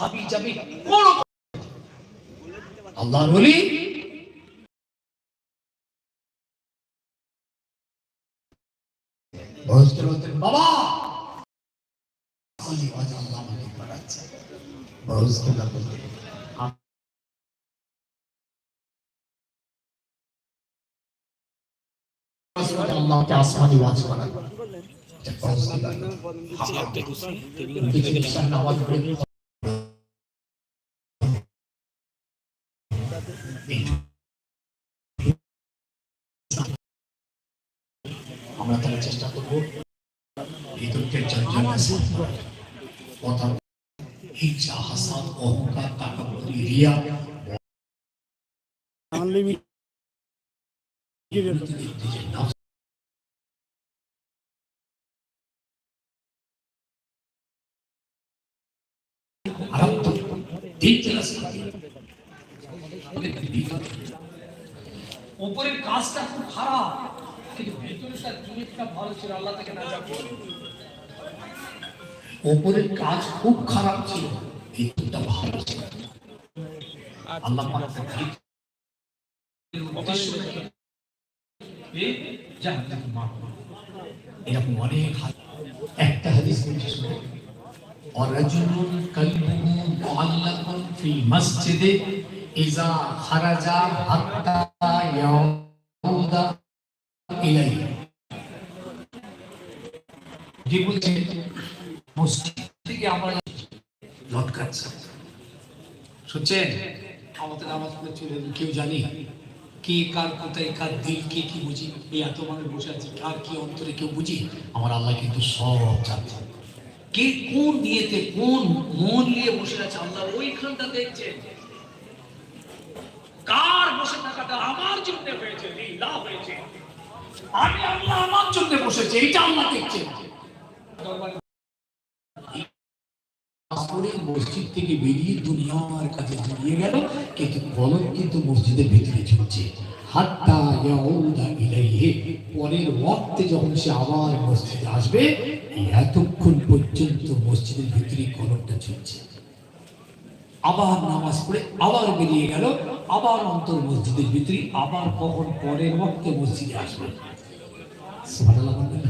হাবি যাবি কোন আল্লাহ বলি বয়স্ক বাবা। বলি, আজ আল্লাহ আমাকে পড়াচ্ছে বয়স্ক বলতেন আল্লাহকে আসমানি ওয়াজ করা আমরা তাহলে চেষ্টা করব ভিতরকে কথা হিংসা হাসাদ অহংকার টাকা রিয়া উপরের কাজটা খুব খারাপ ওপরের কাজ খুব খারাপ ছিল কিন্তু ভালো ছিল। আল্লাহ এরকম অনেক একটা হাদিস বলছি শুনে অরাজুল কালবুহু মুআল্লাকুন ফিল মসজিদে ইজা খারাজা হাত্তা ইয়াউদা ইলাইহি। শুনছেন? আমাদের চলে কেউ জানি? কে কার কোথায়, কার দিল, কে কি বুঝি? এই এত বসে আছে, কার কি অন্তরে কেউ বুঝি? আমার আল্লাহ কিন্তু সব কে কোন নিয়েতে কোন মন নিয়ে বসে আছে, আল্লাহ ওইখানটা দেখছে কার বসে থাকাটা আমার জন্য হয়েছে, লীলা হয়েছে। আমি আল্লাহ আমার জন্য বসেছে এটা আল্লাহ দেখছে তারপরে মসজিদ থেকে বেরিয়ে দুনিয়ার কাছে হারিয়ে গেল, কিন্তু কলম কিন্তু মসজিদের ভিতরে ইলাইহি। পরের ওয়াক্তে যখন সে আবার মসজিদে আসবে এতক্ষণ পর্যন্ত মসজিদের ভিতরে কলমটা ঝুলছে। আবার নামাজ পড়ে আবার বেরিয়ে গেল, আবার অন্তর মসজিদের ভিতরে আবার কখন পরের ওয়াক্তে মসজিদে আসবে। সুবহানাল্লাহ?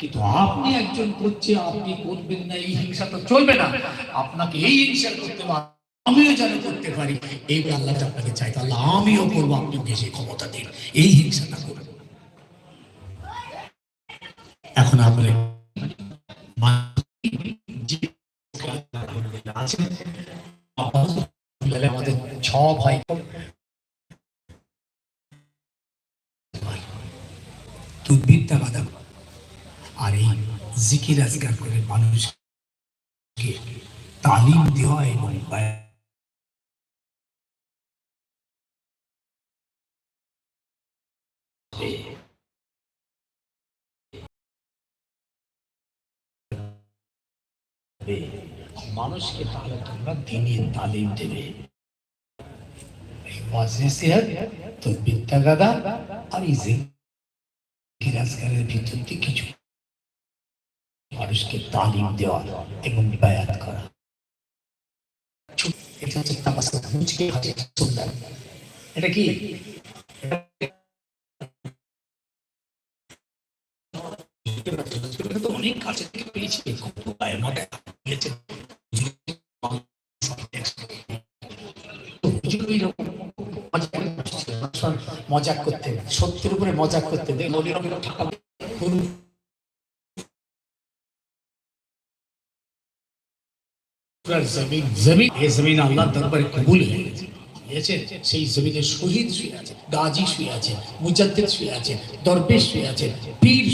কিন্তু আপনি একজন করছে, আপনি করবেন না, এই হিংসা তো চলবে না। আপনাকে এই হিংসা করতে হবে, আমিও যেন করতে পারি। এই আল্লাহ আপনাকে চাই আল্লাহ আমিও করব, আপনি বেশি ক্ষমতা দিন। এই হিংসাটা করব এখন আপনি আমাদের ছ ভাই। তুদ্বিদ্যা বাধা আর এই জিকির আজগার করে মানুষকে তালিম দেওয়া এবং মানুষকে তাহলে তোমরা দিনের তালিম দেবে। তো বিদ্যা গাদা আর এই জিকির ভিতর দিয়ে কিছু মানুষকে তালিম দেওয়া এবং বায়াত করা। এটা কি? অনেক মজাক করতে সত্যের উপরে মজাক করতে দেখ জমিন জমিন এ জমিন আল্লাহ দরবারে কবুল হয়ে গেছে। সেই জমিনে শহীদ শুয়ে আছে, গাজী শুয়ে আছে, মুজাদ্দিদ শুয়ে আছে, দরবেশ শুয়ে আছে, পীর